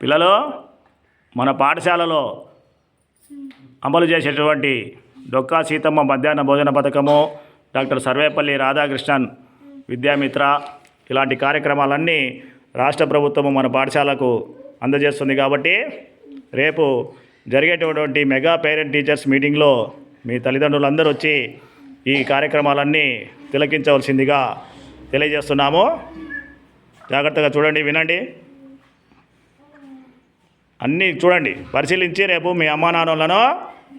పిల్లలు మన పాఠశాలలో అమలు చేసేటువంటి డొక్కా సీతమ్మ మధ్యాహ్న భోజన పథకము డాక్టర్ సర్వేపల్లి రాధాకృష్ణన్ విద్యామిత్ర ఇలాంటి కార్యక్రమాలన్నీ రాష్ట్ర ప్రభుత్వము మన పాఠశాలకు అందజేస్తుంది కాబట్టి రేపు జరిగేటటువంటి మెగా పేరెంట్ టీచర్స్ మీటింగ్లో మీ తల్లిదండ్రులందరూ వచ్చి ఈ కార్యక్రమాలన్నీ తిలకించవలసిందిగా తెలియజేస్తున్నాము. జాగ్రత్తగా చూడండి వినండి. అన్నీ చూడండి పరిశీలించి రేపు మీ అమ్మా నాన్నలను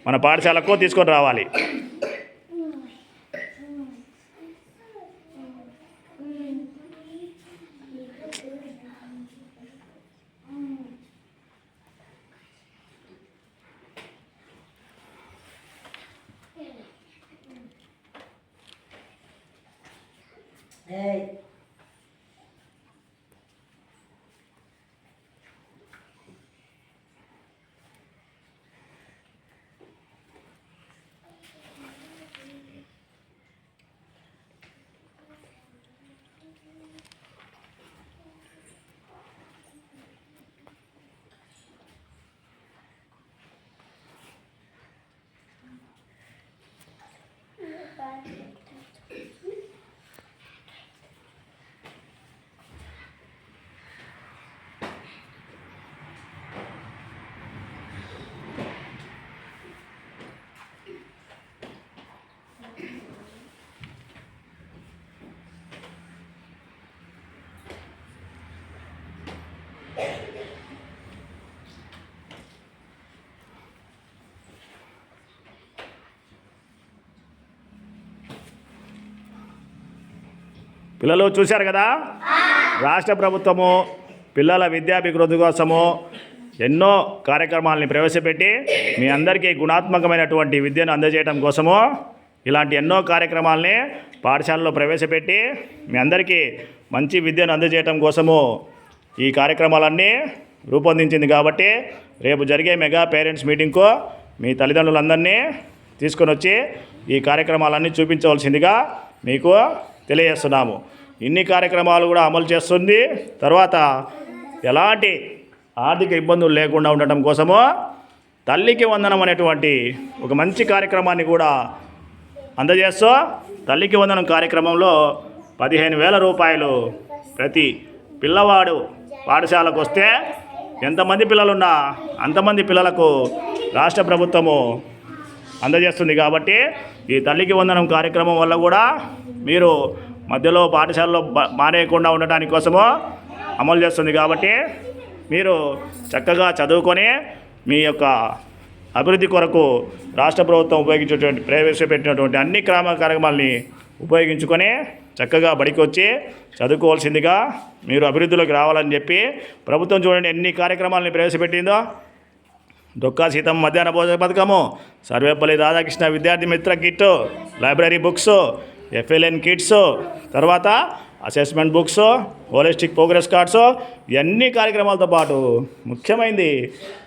మన పాఠశాలకు తీసుకొని రావాలి. పిల్లలు చూశారు కదా? రాష్ట్ర ప్రభుత్వము పిల్లల విద్యాభివృద్ధి కోసము ఎన్నో కార్యక్రమాలని ప్రవేశపెట్టి మీ అందరికీ గుణాత్మకమైనటువంటి విద్యను అందజేయడం కోసము ఇలాంటి ఎన్నో కార్యక్రమాలని పాఠశాలలో ప్రవేశపెట్టి మీ అందరికీ మంచి విద్యను అందజేయటం కోసము ఈ కార్యక్రమాలన్నీ రూపొందించింది కాబట్టి రేపు జరిగే మెగా పేరెంట్స్ మీటింగ్కు మీ తల్లిదండ్రులందరినీ తీసుకొని వచ్చి ఈ కార్యక్రమాలన్నీ చూపించవలసిందిగా మీకు తెలియజేస్తున్నాము. ఇన్ని కార్యక్రమాలు కూడా అమలు చేస్తుంది. తర్వాత ఎలాంటి ఆర్థిక ఇబ్బందులు లేకుండా ఉండటం కోసము తల్లికి వందనం అనేటువంటి ఒక మంచి కార్యక్రమాన్ని కూడా అందజేస్తూ తల్లికి వందనం కార్యక్రమంలో పదిహేను వేల రూపాయలు ప్రతి పిల్లవాడు పాఠశాలకు వస్తే ఎంతమంది పిల్లలున్నా అంతమంది పిల్లలకు రాష్ట్ర ప్రభుత్వము అందజేస్తుంది కాబట్టి ఈ తల్లికి వందనం కార్యక్రమం వల్ల కూడా మీరు మధ్యలో పాఠశాలలో మానేయకుండా ఉండటానికి కోసము అమలు చేస్తుంది కాబట్టి మీరు చక్కగా చదువుకొని మీ యొక్క అభివృద్ధి కొరకు రాష్ట్ర ప్రభుత్వం ఉపయోగించేటువంటి ప్రవేశపెట్టినటువంటి అన్ని క్రమ కార్యక్రమాల్ని ఉపయోగించుకొని చక్కగా బడికి వచ్చి చదువుకోవాల్సిందిగా మీరు అభివృద్ధిలోకి రావాలని చెప్పి ప్రభుత్వం చూడండి ఎన్ని కార్యక్రమాలని ప్రవేశపెట్టిందో. డొక్కా సీతం మధ్యాహ్న భోజన పథకము. Sarvepalli Radhakrishna Vidyarthi Mitra kit library books FLN kits తర్వాత assessment books holistic progress cards ఇవన్నీ కార్యక్రమాలతో పాటు ముఖ్యమైనది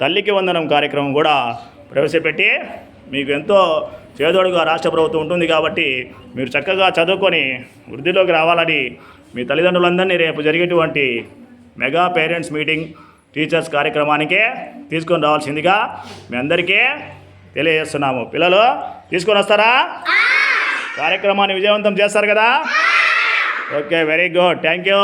తల్లికి వందనం కార్యక్రమం కూడా ప్రవేశపెట్టి మీకు ఎంతో చేదోడుగా రాష్ట్ర ప్రభుత్వం ఉంటుంది కాబట్టి మీరు చక్కగా చదువుకొని వృద్ధిలోకి రావాలని మీ తల్లిదండ్రులందరినీ రేపు జరిగేటువంటి మెగా పేరెంట్స్ మీటింగ్ టీచర్స్ కార్యక్రమానికి తీసుకొని రావాల్సిందిగా మీ అందరికీ తెలియజేస్తున్నాము. పిల్లలు తీసుకొని వస్తారా? కార్యక్రమాన్ని విజయవంతం చేస్తారు కదా? Okay very good thank you